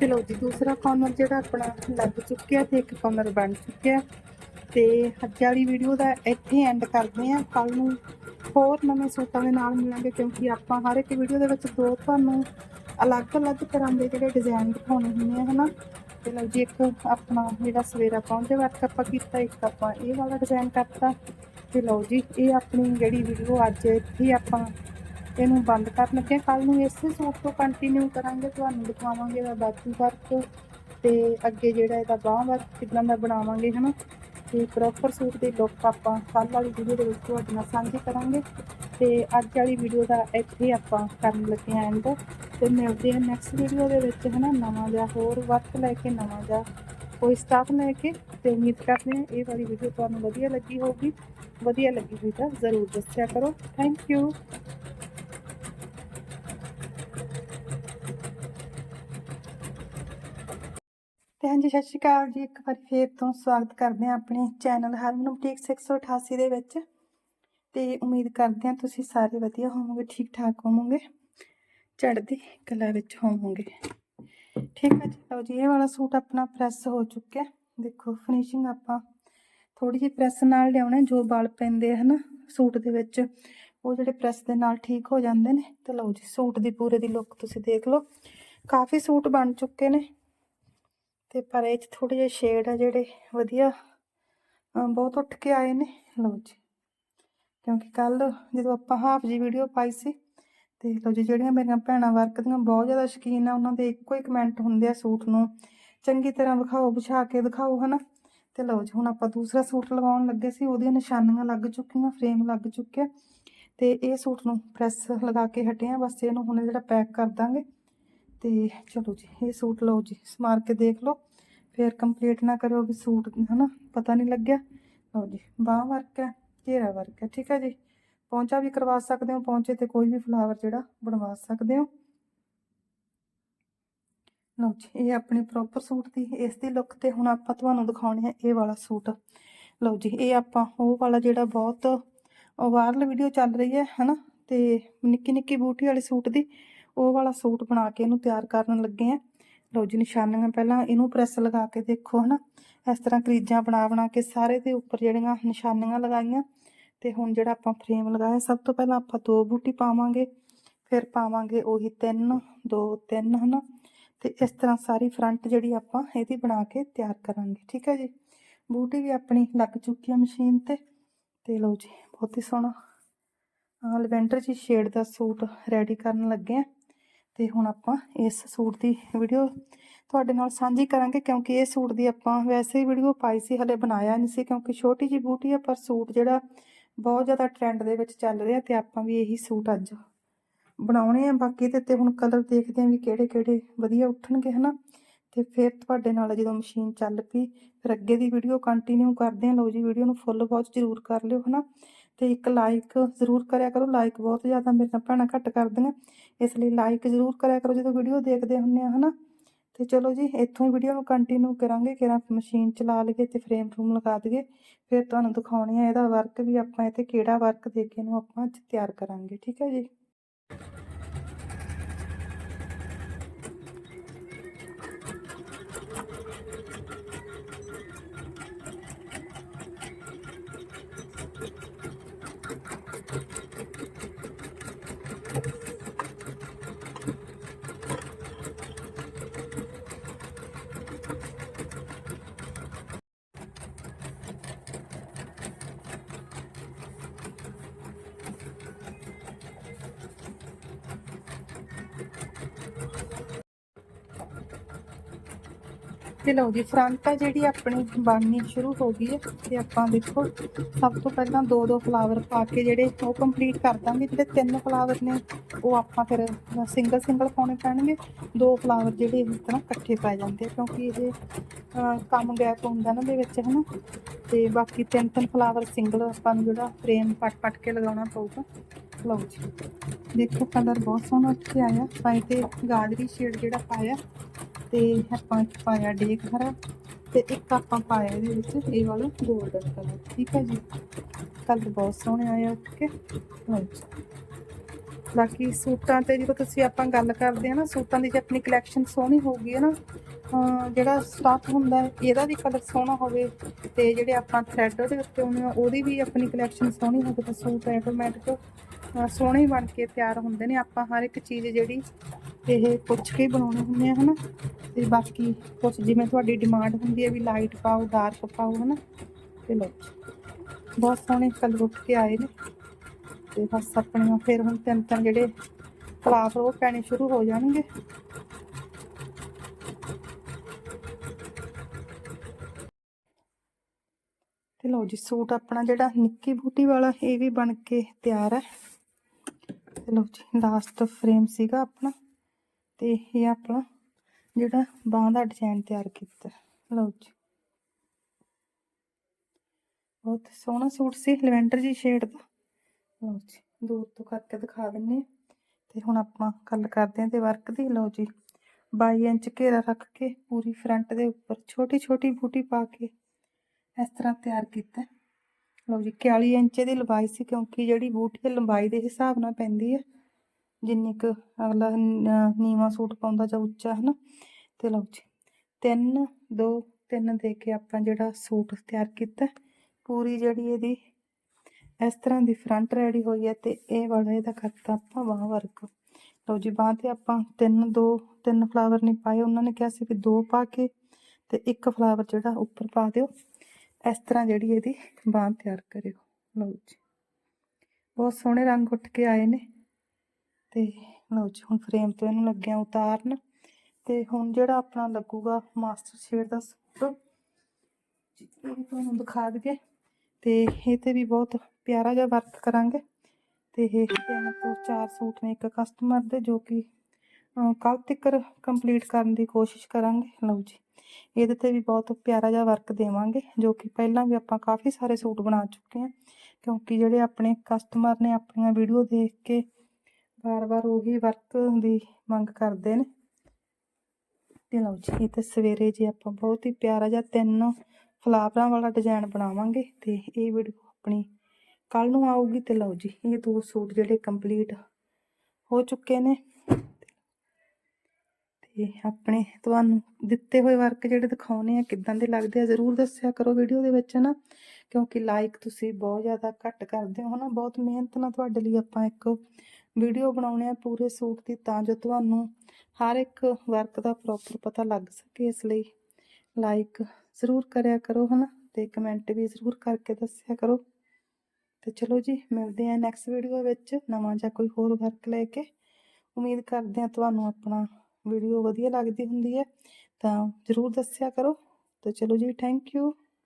ਤੇ ਲਓ ਜੀ, ਦੂਸਰਾ ਕਾਰਨਰ ਜਿਹੜਾ ਆਪਣਾ ਲੱਗ ਚੁੱਕਿਆ ਤੇ ਇੱਕ ਕਾਰਨਰ ਬਣ ਚੁੱਕਿਆ। ਤੇ ਅੱਜ ਵਾਲੀ ਵੀਡੀਓ ਦਾ ਇੱਥੇ ਐਂਡ ਕਰਦੇ ਆਂ ਕੱਲ ਨੂੰ ਹੋਰ ਨਵੇਂ ਸੂਟਾਂ ਦੇ ਨਾਲ ਮਿਲਾਂਗੇ, ਕਿਉਂਕਿ ਆਪਾਂ ਹਰ ਇੱਕ ਵੀਡੀਓ ਦੇ ਵਿੱਚ ਦੋ ਤੁਹਾਨੂੰ ਅਲੱਗ-ਅਲੱਗ ਤਰ੍ਹਾਂ ਦੇ ਜਿਹੜੇ ਡਿਜ਼ਾਈਨ ਦਿਖਾਉਣੇ ਹੁੰਦੇ ਆ, ਹਨਾ? ਤੇ ਲਓ ਜੀ, ਇੱਕ ਆਪਣਾ ਜਿਹੜਾ ਸਵੇਰਾ ਪਹੁੰਚੇ ਵਰਕ ਆਪਾਂ ਕੀਤਾ, ਇੱਕ ਆਪਾਂ ਇਹ ਵਾਲਾ ਡਿਜ਼ਾਈਨ ਕਰਤਾ। ਤੇ ਲਓ ਜੀ, ਇਹ ਆਪਣੀ ਜਿਹੜੀ ਵੀਡੀਓ ਅੱਜ ਇੱਥੇ ਆਪਾਂ ਇਹਨੂੰ ਬੰਦ ਕਰਨ ਲੱਗੇ ਕੱਲ ਨੂੰ ਇਸੇ ਸੂਟ ਤੋਂ ਕੰਟੀਨਿਊ ਕਰਾਂਗੇ, ਤੁਹਾਨੂੰ ਦਿਖਾਵਾਂਗੇ ਇਹਦਾ ਬਾਕੀ ਵਰਕ ਤੇ ਅੱਗੇ ਜਿਹੜਾ ਇਹਦਾ ਬਾਹਾਂ ਵਰਕ ਕਿਦਾਂ ਦਾ ਬਣਾਵਾਂਗੇ, ਹਨਾ? ਤੇ ਪ੍ਰੋਪਰ ਸੂਟ ਦੀ ਲੁੱਕ ਆਪਾਂ ਕੱਲ ਵਾਲੀ ਵੀਡੀਓ ਦੇ ਵਿੱਚ ਤੁਹਾਡੇ ਨਾਲ ਸਾਂਝੀ ਕਰਾਂਗੇ। ਤੇ ਅੱਜ ਵਾਲੀ ਵੀਡੀਓ ਦਾ ਇੱਥੇ ਆਪਾਂ ਕਰਨ ਲੱਗੇ ਆਂ ਐਂਡ ਤੇ ਮਿਲਦੇ ਹਾਂ ਨੈਕਸਟ ਵੀਡੀਓ ਦੇ ਵਿੱਚ, ਹਨਾ? ਨਵਾਂ ਜਿਹਾ ਹੋਰ ਵਰਕ ਲੈ ਕੇ, ਨਵਾਂ ਜਿਹਾ ਕੋਈ ਸਟਾਫ ਲੈ ਕੇ। ਤੇ ਉਮੀਦ ਕਰਦੇ ਹਾਂ ਇਹ ਵਾਲੀ ਵੀਡੀਓ ਤੁਹਾਨੂੰ ਵਧੀਆ ਲੱਗੀ ਹੋਊਗੀ। ਵਧੀਆ ਲੱਗੀ ਹੋਈ ਤਾਂ ਜ਼ਰੂਰ ਦੱਸਿਆ ਕਰੋ। ਥੈਂਕ ਯੂ ਤੇ ਹਾਂਜੀ ਸਤਿ ਸ਼੍ਰੀ ਅਕਾਲ ਜੀ। ਇੱਕ ਵਾਰ ਫੇਰ ਤੋਂ ਸਵਾਗਤ ਕਰਦੇ ਹਾਂ ਆਪਣੇ ਚੈਨਲ ਹਰਮਨ ਬੁਟੀਕ 688 ਦੇ ਵਿੱਚ। ਤੇ ਉਮੀਦ ਕਰਦੇ ਹਾਂ ਤੁਸੀਂ ਸਾਰੇ ਵਧੀਆ ਹੋਵੋਗੇ, ਠੀਕ ਠਾਕ ਹੋਵੋਗੇ, ਚੜ੍ਹਦੀ ਕਲਾ ਵਿੱਚ ਹੋਵੋਗੇ। ਠੀਕ ਹੈ ਜੀ, ਲਓ ਜੀ, ਇਹ ਵਾਲਾ ਸੂਟ ਆਪਣਾ ਪ੍ਰੈਸ ਹੋ ਚੁੱਕਿਆ। ਦੇਖੋ ਫਿਨਿਸ਼ਿੰਗ ਆਪਾਂ ਥੋੜੀ ਜਿਹੀ ਪ੍ਰੈਸ ਨਾਲ ਲਿਆਉਣਾ ਜੋ ਵਾਲ ਪੈਂਦੇ ਆ, ਹਨਾ, ਸੂਟ ਦੇ ਵਿੱਚ। ਉਹ ਜਿਹੜੇ ਪ੍ਰੈਸ ਦੇ ਨਾਲ ਠੀਕ ਹੋ ਜਾਂਦੇ ਨੇ। ਤੇ ਲਓ ਜੀ, ਸੂਟ ਦੀ ਪੂਰੇ ਦੀ ਲੁੱਕ ਤੁਸੀਂ ਦੇਖ ਲਓ। ਕਾਫੀ ਸੂਟ ਬਣ ਚੁੱਕੇ ਨੇ। ਤੇ ਪਰ ਇਹ ਚ ਥੋੜੇ ਜਿਹੇ ਸ਼ੇਡ ਆ ਜਿਹੜੇ ਵਧੀਆ ਬਹੁਤ ਉੱਠ ਕੇ ਆਏ ਨੇ ਲਓ ਜੀ। ਕਿਉਂਕਿ ਕੱਲ ਜਦੋਂ ਆਪਾਂ ਹਾਫ ਜੀ ਵੀਡੀਓ ਪਾਈ ਸੀ, ਤੇ ਲਓ ਜੀ ਜਿਹੜੀਆਂ ਮੇਰੀਆਂ ਭੈਣਾਂ ਵਰਕ ਦੀਆਂ ਬਹੁਤ ਜ਼ਿਆਦਾ ਸ਼ੌਕੀਨ ਆ, ਉਹਨਾਂ ਦੇ ਇੱਕੋ ਹੀ ਕਮੈਂਟ ਹੁੰਦੇ ਆ ਸੂਟ ਨੂੰ, ਚੰਗੀ ਤਰ੍ਹਾਂ ਵਿਖਾਓ, ਵਿਛਾ ਕੇ ਦਿਖਾਓ ਹਨਾ। ਤੇ ਲਓ ਜੀ ਹੁਣ ਆਪਾਂ ਦੂਸਰਾ ਸੂਟ ਲਗਾਉਣ ਲੱਗੇ ਸੀ, ਉਹਦੀਆਂ ਨਿਸ਼ਾਨੀਆਂ ਲੱਗ ਚੁੱਕੀਆਂ ਫਰੇਮ ਲੱਗ ਚੁੱਕਿਆ। ਤੇ ਇਹ ਸੂਟ ਨੂੰ ਪ੍ਰੈਸ ਲਗਾ ਕੇ ਹਟੇ ਆ, ਬਸ ਇਹਨੂੰ ਹੁਣ ਜਿਹੜਾ ਪੈਕ ਕਰ ਦਾਂਗੇ। ਤੇ ਚਲੋ ਜੀ, ਇਹ ਸੂਟ ਲਓ ਜੀ, ਸਮਾਰ ਕੇ ਦੇਖ ਲਓ। ਫਿਰ ਕੰਪਲੀਟ ਨਾ ਕਰਿਓ ਵੀ ਸੂਟ, ਹਨਾ, ਪਤਾ ਨਹੀਂ ਲੱਗਿਆ। ਲਓ ਜੀ, ਬਾਹ ਵਰਕ ਹੈ, ਘੇਰਾ ਵਰਕ ਹੈ, ਠੀਕ ਹੈ ਜੀ। ਪੌਂਚਾ ਵੀ ਕਰਵਾ ਸਕਦੇ ਹੋ, ਪੌਂਚੇ ਤੇ ਕੋਈ ਵੀ ਫਲਾਵਰ ਜਿਹੜਾ, ਬਣਵਾ ਸਕਦੇ ਹੋ। ਲਓ ਜੀ, ਇਹ ਆਪਣੀ ਪ੍ਰੋਪਰ ਸੂਟ ਦੀ, ਇਸ ਦੀ ਲੁੱਕ ਤੇ ਹੁਣ ਆਪਾਂ ਤੁਹਾਨੂੰ ਦਿਖਾਉਣੇ ਆ ਇਹ ਵਾਲਾ ਸੂਟ। ਲਓ ਜੀ, ਇਹ ਆਪਾਂ ਉਹ ਵਾਲਾ ਜਿਹੜਾ ਬਹੁਤ ਵਾਇਰਲ ਵੀਡੀਓ ਚੱਲ ਰਹੀ ਹੈ, ਹਨਾ, ਤੇ ਨਿੱਕੀ ਨਿੱਕੀ ਬੂਟੀ ਵਾਲੇ ਸੂਟ ਦੀ। ਉਹ ਵਾਲਾ ਸੂਟ ਬਣਾ ਕੇ ਇਹਨੂੰ ਤਿਆਰ ਕਰਨ ਲੱਗੇ ਆ। ਲਓ ਜੀ, ਨਿਸ਼ਾਨੀਆਂ ਪਹਿਲਾਂ ਇਹਨੂੰ ਪ੍ਰੈਸ ਲਗਾ ਕੇ ਦੇਖੋ, ਹਨਾ। ਇਸ ਤਰ੍ਹਾਂ ਕਰੀਜਾਂ ਬਣਾ ਬਣਾ ਕੇ ਸਾਰੇ ਦੇ ਉੱਪਰ ਜਿਹੜੀਆਂ ਨਿਸ਼ਾਨੀਆਂ ਲਗਾਈਆਂ। ਤੇ ਹੁਣ ਜਿਹੜਾ ਆਪਾਂ ਫਰੇਮ ਲਗਾਇਆ, ਸਭ ਤੋਂ ਪਹਿਲਾਂ ਆਪਾਂ ਦੋ ਬੂਟੀ ਪਾਵਾਂਗੇ। ਫਿਰ ਪਾਵਾਂਗੇ ਉਹੀ ਤਿੰਨ, ਦੋ, ਤਿੰਨ, ਹਨਾ। ਤੇ ਇਸ ਤਰ੍ਹਾਂ ਸਾਰੀ ਫਰੰਟ ਜਿਹੜੀ ਆਪਾਂ ਇਹਦੀ ਬਣਾ ਕੇ ਤਿਆਰ ਕਰਾਂਗੇ, ਠੀਕ ਹੈ ਜੀ। ਬੂਟੀ ਵੀ ਆਪਣੀ ਲੱਗ ਚੁੱਕੀ ਹੈ ਮਸ਼ੀਨ ਤੇ। ਤੇ ਲਓ ਜੀ, ਬਹੁਤ ਹੀ ਸੋਹਣਾ। ਆਹ ਲਵੈਂਡਰ ਜੀ ਸ਼ੇਡ ਦਾ ਸੂਟ ਰੈਡੀ ਕਰਨ ਲੱਗੇ ਆ। ਤੇ ਹੁਣ ਆਪਾਂ ਇਸ ਸੂਟ ਦੀ ਵੀਡੀਓ ਤੁਹਾਡੇ ਨਾਲ ਸਾਂਝੀ ਕਰਾਂਗੇ, ਕਿਉਂਕਿ ਇਹ ਸੂਟ ਦੀ ਆਪਾਂ ਵੈਸੇ ਹੀ ਵੀਡੀਓ ਪਾਈ ਸੀ, ਹਲੇ ਬਣਾਇਆ ਨਹੀਂ ਸੀ, ਕਿਉਂਕਿ ਛੋਟੀ ਜੀ ਬੂਟੀ ਆ, ਪਰ ਸੂਟ ਜਿਹੜਾ ਬਹੁਤ ਜ਼ਿਆਦਾ ਟ੍ਰੈਂਡ ਦੇ ਵਿੱਚ ਚੱਲ ਰਿਹਾ ਤੇ ਆਪਾਂ ਵੀ ਇਹੀ ਸੂਟ ਅੱਜ ਬਣਾਉਣੇ ਆ। ਬਾਕੀ ਤੇ ਤੇ ਹੁਣ ਕਲਰ ਦੇਖਦੇ ਆ ਵੀ ਕਿਹੜੇ ਕਿਹੜੇ ਵਧੀਆ ਉੱਠਣਗੇ, ਹਨਾ? ਤੇ ਫਿਰ ਤੁਹਾਡੇ ਨਾਲ ਜਦੋਂ ਮਸ਼ੀਨ ਚੱਲ ਪਈ, ਫਿਰ ਅੱਗੇ ਦੀ ਵੀਡੀਓ ਕੰਟੀਨਿਊ ਕਰਦੇ ਆ ਲਓ ਜੀ ਵੀਡੀਓ ਨੂੰ ਫੁੱਲ ਵਾਚ ਜ਼ਰੂਰ ਕਰ ਲਿਓ, ਹਨਾ? ਤੇ ਇੱਕ ਲਾਈਕ ਜ਼ਰੂਰ ਕਰਿਆ ਕਰੋ। ਲਾਈਕ ਬਹੁਤ ਜ਼ਿਆਦਾ ਮੇਰੀਆਂ ਭੈਣਾਂ ਘੱਟ ਕਰਦੀਆਂ। ਇਸ ਲਈ ਲਾਈਕ ਜ਼ਰੂਰ ਕਰਿਆ ਕਰੋ ਜਦੋਂ ਵੀਡੀਓ ਦੇਖਦੇ ਹੁੰਨੇ ਆ, ਹਨਾ? ਤੇ ਚਲੋ ਜੀ, ਇੱਥੋਂ ਹੀ ਵੀਡੀਓ ਨੂੰ ਕੰਟੀਨਿਊ ਕਰਾਂਗੇ। ਕਿਰਾਂ ਮਸ਼ੀਨ ਚਲਾ ਲਈਏ ਤੇ ਫਰੇਮ ਫਰੂਮ ਲਗਾ ਦਈਏ। ਫਿਰ ਤੁਹਾਨੂੰ ਦਿਖਾਉਣੀ ਆ ਇਹਦਾ ਵਰਕ ਵੀ ਆਪਾਂ ਇੱਥੇ ਕਿਹੜਾ ਵਰਕ ਦੇ ਕੇ ਇਹਨੂੰ ਆਪਾਂ ਅੱਜ ਤਿਆਰ ਕਰਾਂਗੇ। ਠੀਕ ਹੈ ਜੀ? ਤੇ ਲਓ ਜੀ ਫਰੰਟ ਆ ਜਿਹੜੀ ਆਪਣੀ ਬਣਨੀ ਸ਼ੁਰੂ ਹੋ ਗਈ ਹੈ ਤੇ ਆਪਾਂ ਦੇਖੋ, ਸਭ ਤੋਂ ਪਹਿਲਾਂ ਦੋ ਦੋ ਫਲਾਵਰ ਪਾ ਕੇ ਜਿਹੜੇ ਉਹ ਕੰਪਲੀਟ ਕਰ ਦਾਂਗੇ, ਜਿਹੜੇ ਤਿੰਨ ਫਲਾਵਰ ਨੇ, ਉਹ ਆਪਾਂ ਫਿਰ ਸਿੰਗਲ ਸਿੰਗਲ ਪਾਉਣੇ ਪੈਣਗੇ। ਦੋ ਫਲਾਵਰ ਜਿਹੜੇ ਇਸ ਤਰ੍ਹਾਂ ਇਕੱਠੇ ਪੈ ਜਾਂਦੇ ਆ, ਕਿਉਂਕਿ ਇਹ ਕੰਮ ਗੈਪ ਹੁੰਦਾ ਨਾ ਦੇ ਵਿੱਚ, ਹਨਾ? ਤੇ ਬਾਕੀ ਤਿੰਨ ਤਿੰਨ ਫਲਾਵਰ ਸਿੰਗਲ ਆਪਾਂ ਨੂੰ ਜਿਹੜਾ ਫਰੇਮ ਪੱਟ ਪਟ ਕੇ ਲਗਾਉਣਾ ਪਊਗਾ। ਲਓ ਜੀ, ਦੇਖੋ ਕਲਰ ਬਹੁਤ ਸੋਹਣਾ ਉੱਥੇ ਆਇਆ ਪਾਈ ਤੇ ਗਾਜਰੀ ਸ਼ੇਡ ਜਿਹੜਾ ਪਾਇਆ। ਤੇ ਆਪਾਂ ਇੱਕ ਪਾਇਆ ਡੇਕ ਹਰਾ ਤੇ ਇੱਕ ਆਪਾਂ ਪਾਇਆ ਇਹਦੇ ਵਿੱਚ ਇਹ ਵਾਲਾ 골ਡਨ ਕਲਰ ਠੀਕ ਹੈ ਜੀ? ਕਲਰ ਬਹੁਤ ਸੋਹਣੇ ਆਏ ਆ ਕੇ। ਲਓ ਜੀ। ਬਾਕੀ ਸੂਟਾਂ ਤੇ ਜਦੋਂ ਤੁਸੀਂ ਆਪਾਂ ਗੱਲ ਕਰਦੇ ਆ ਨਾ, ਸੂਟਾਂ ਦੀ ਜੇ ਆਪਣੀ ਕਲੈਕਸ਼ਨ ਸੋਹਣੀ ਹੋਊਗੀ ਹੈ ਨਾ ਜਿਹੜਾ ਸਟਾਫ ਹੁੰਦਾ ਇਹਦਾ ਵੀ ਕਲਰ ਸੋਹਣਾ ਹੋਵੇ ਤੇ ਜਿਹੜੇ ਆਪਾਂ ਥ੍ਰੈਡ ਦੇ ਉੱਤੇ ਹੁੰਦੇ ਆ, ਉਹਦੀ ਵੀ ਆਪਣੀ ਕਲੈਕਸ਼ਨ ਸੋਹਣੀ ਹੋਵੇ ਤਾਂ ਸੂਟ ਆਟੋਮੈਟਿਕ ਸੋਹਣੇ ਬਣ ਕੇ ਤਿਆਰ ਹੁੰਦੇ ਨੇ। ਆਪਾਂ ਹਰ ਇੱਕ ਚੀਜ਼ ਜਿਹੜੀ ਇਹ ਪੁੱਛ ਕੇ ਬਣਾਉਣੇ ਹੁੰਦੇ ਆ, ਹਨਾ? ਤੇ ਬਾਕੀ ਕੁਛ ਜਿਵੇਂ ਤੁਹਾਡੀ ਡਿਮਾਂਡ ਹੁੰਦੀ ਹੈ ਵੀ ਲਾਈਟ ਪਾਓ ਡਾਰਕ ਪਾਓ, ਹਨਾ? ਤੇ ਲਓ, ਬਹੁਤ ਸੋਹਣੇ ਕਲਰ ਉੱਠ ਕੇ ਆਏ ਨੇ। ਤੇ ਬਸ ਆਪਣੀਆਂ ਫਿਰ ਹੁਣ ਤਿੰਨ ਤਿੰਨ ਜਿਹੜੇ ਫਲਾਵਰ ਉਹ ਪੈਣੇ ਸ਼ੁਰੂ ਹੋ ਜਾਣਗੇ। ਤੇ ਲਓ ਜੀ, ਸੂਟ ਆਪਣਾ ਜਿਹੜਾ ਨਿੱਕੀ ਬੂਟੀ ਵਾਲਾ, ਇਹ ਵੀ ਬਣ ਕੇ ਤਿਆਰ ਹੈ। ਤੇ ਲਓ ਜੀ ਲਾਸਟ ਫਰੇਮ ਸੀਗਾ ਆਪਣਾ ਤੇ ਇਹ ਆਪਣਾ ਜਿਹੜਾ ਬਾਂਹ ਦਾ ਡਿਜ਼ਾਈਨ ਤਿਆਰ ਕੀਤਾ। ਲਓ ਜੀ। ਬਹੁਤ ਸੋਹਣਾ ਸੂਟ ਸੀ, ਲਵੈਂਡਰ ਜੀ ਸ਼ੇਡ ਦਾ। ਲਓ ਜੀ ਦੂਰ ਤੋਂ ਕਰਕੇ ਦਿਖਾ ਦਿੰਨੇ ਆ। ਤੇ ਹੁਣ ਆਪਾਂ ਗੱਲ ਕਰਦੇ ਹਾਂ ਤੇ ਵਰਕ ਦੀ। ਲਓ ਜੀ 22 ਇੰਚ ਘੇਰਾ ਰੱਖ ਕੇ ਪੂਰੀ ਫਰੰਟ ਦੇ ਉੱਪਰ ਛੋਟੀ ਛੋਟੀ ਬੂਟੀ ਪਾ ਕੇ ਇਸ ਤਰ੍ਹਾਂ ਤਿਆਰ ਕੀਤਾ। ਲਓ ਜੀ 41 ਇੰਚ ਦੀ ਲੰਬਾਈ ਸੀ ਕਿਉਂਕਿ ਜਿਹੜੀ ਬੂਟੀ ਲੰਬਾਈ ਦੇ ਹਿਸਾਬ ਨਾਲ ਪੈਂਦੀ ਹੈ ਜਿੰਨੀ ਕੁ ਅਗਲਾ ਨ- ਨੀਵਾਂ ਸੂਟ ਪਾਉਂਦਾ ਜਾਂ ਉੱਚਾ ਹੈ ਨਾ ਤੇ ਲਓ ਜੀ 3 2 3 ਦੇ ਕੇ ਆਪਾਂ ਜਿਹੜਾ ਸੂਟ ਤਿਆਰ ਕੀਤਾ, ਪੂਰੀ ਜਿਹੜੀ ਇਹਦੀ ਇਸ ਤਰ੍ਹਾਂ ਦੀ ਫਰੰਟ ਰੈਡੀ ਹੋਈ ਹੈ ਤੇ ਇਹ ਵਾਲਾ ਇਹਦਾ ਕਰਤਾ ਆਪਾਂ ਬਾਂਹ ਵਰਕ। ਲਓ ਜੀ, ਬਾਂਹ ਤੇ ਆਪਾਂ ਤਿੰਨ, ਦੋ, ਤਿੰਨ ਫਲਾਵਰ ਨਹੀਂ ਪਾਏ ਉਹਨਾਂ ਨੇ ਕਿਹਾ ਸੀ ਵੀ ਦੋ ਪਾ ਕੇ ਤੇ ਇੱਕ ਫਲਾਵਰ ਜਿਹੜਾ ਉੱਪਰ ਪਾ ਦਿਓ। ਇਸ ਤਰ੍ਹਾਂ ਜਿਹੜੀ ਇਹਦੀ ਬਾਂਹ ਤਿਆਰ ਕਰਿਓ। ਲਓ ਜੀ। ਬਹੁਤ ਸੋਹਣੇ ਰੰਗ ਉੱਠ ਕੇ ਆਏ ਨੇ। ਤੇ ਲਓ ਜੀ, ਹੁਣ ਫਰੇਮ ਤੋਂ ਇਹਨੂੰ ਲੱਗਿਆ ਉਤਾਰਨ। ਤੇ ਹੁਣ ਜਿਹੜਾ ਆਪਣਾ ਲੱਗੂਗਾ ਮਾਸਟਰ ਸ਼ੇਡ ਦਾ ਸੂਟ ਇਹ ਤੁਹਾਨੂੰ ਦਿਖਾ ਦਈਏ। ਤੇ ਇਹ ਤੇ ਵੀ ਬਹੁਤ ਪਿਆਰਾ ਜਿਹਾ ਵਰਕ ਕਰਾਂਗੇ। ਤੇ ਇਹ ਤਿੰਨ ਤੋਂ ਚਾਰ ਸੂਟ ਨੇ ਇੱਕ ਕਸਟਮਰ ਦੇ, ਜੋ ਕਿ ਕੱਲ ਤੱਕ ਕੰਪਲੀਟ ਕਰਨ ਦੀ ਕੋਸ਼ਿਸ਼ ਕਰਾਂਗੇ, ਲਓ ਜੀ। ਇਹਦੇ ਤੇ ਵੀ ਬਹੁਤ ਪਿਆਰਾ ਜਿਹਾ ਵਰਕ ਦੇਵਾਂਗੇ, ਜੋ ਕਿ ਪਹਿਲਾਂ ਵੀ ਆਪਾਂ ਕਾਫੀ ਸਾਰੇ ਸੂਟ ਬਣਾ ਚੁੱਕੇ ਹਾਂ, ਕਿਉਂਕਿ ਜਿਹੜੇ ਆਪਣੇ ਕਸਟਮਰ ਨੇ ਆਪਣੀਆਂ ਵੀਡੀਓ ਦੇਖ ਕੇ ਵਾਰ-ਵਾਰ ਉਹੀ ਵਰਕ ਦੀ ਮੰਗ ਕਰਦੇ ਨੇ। ਤੇ ਲਓ ਜੀ, ਇਹ ਤੇ ਸਵੇਰੇ ਜੇ ਆਪਾਂ ਬਹੁਤ ਹੀ ਪਿਆਰਾ ਜਿਹਾ ਤਿੰਨ ਫਲਾਵਰਾਂ ਵਾਲਾ ਡਿਜ਼ਾਈਨ ਬਣਾਵਾਂਗੇ, ਤੇ ਇਹ ਵੀਡੀਓ ਆਪਣੀ ਕੱਲ ਨੂੰ ਆਊਗੀ ਤੇ ਲਓ ਜੀ, ਇਹ ਦੋ ਸੂਟ ਜਿਹੜੇ ਕੰਪਲੀਟ ਹੋ ਚੁੱਕੇ ਨੇ। ਤੇ ਆਪਣੇ ਤੁਹਾਨੂੰ ਦਿੱਤੇ ਹੋਏ ਵਰਕ ਜਿਹੜੇ ਦਿਖਾਉਣੇ ਆ, ਕਿੱਦਾਂ ਦੇ ਲੱਗਦੇ ਆ, ਜ਼ਰੂਰ ਦੱਸਿਆ ਕਰੋ ਵੀਡੀਓ ਦੇ ਵਿੱਚ ਨਾ ਕਿਉਂਕਿ ਲਾਈਕ ਤੁਸੀਂ ਬਹੁਤ ਜ਼ਿਆਦਾ ਘੱਟ ਕਰਦੇ ਹੋ ਨਾ ਬਹੁਤ ਮਿਹਨਤ ਨਾਲ ਤੁਹਾਡੇ ਲਈ ਆਪਾਂ ਇੱਕ ਵੀਡੀਓ ਬਣਾਉਣੇ ਆ ਪੂਰੇ ਸੂਟ ਦੀ, ਤਾਂ ਜੋ ਤੁਹਾਨੂੰ ਹਰ ਇੱਕ ਵਰਕ ਦਾ ਪ੍ਰੋਪਰ ਪਤਾ ਲੱਗ ਸਕੇ, ਇਸ ਲਈ ਲਾਈਕ ਜ਼ਰੂਰ ਕਰਿਆ ਕਰੋ, ਹਨਾ? ਤੇ ਕਮੈਂਟ ਵੀ ਜ਼ਰੂਰ ਕਰਕੇ ਦੱਸਿਆ ਕਰੋ। ਤੇ ਚਲੋ ਜੀ, ਮਿਲਦੇ ਆ ਨੈਕਸਟ ਵੀਡੀਓ ਵਿੱਚ, ਨਵਾਂ ਜਾਂ ਕੋਈ ਹੋਰ ਵਰਕ ਲੈ ਕੇ। ਉਮੀਦ ਕਰਦੇ ਆ ਤੁਹਾਨੂੰ ਆਪਣਾ ਵੀਡੀਓ ਵਧੀਆ ਲੱਗਦੀ ਹੁੰਦੀ ਹੈ ਤਾਂ ਜ਼ਰੂਰ ਦੱਸਿਆ ਕਰੋ ਤਾਂ ਚਲੋ ਜੀ ਥੈਂਕ ਯੂ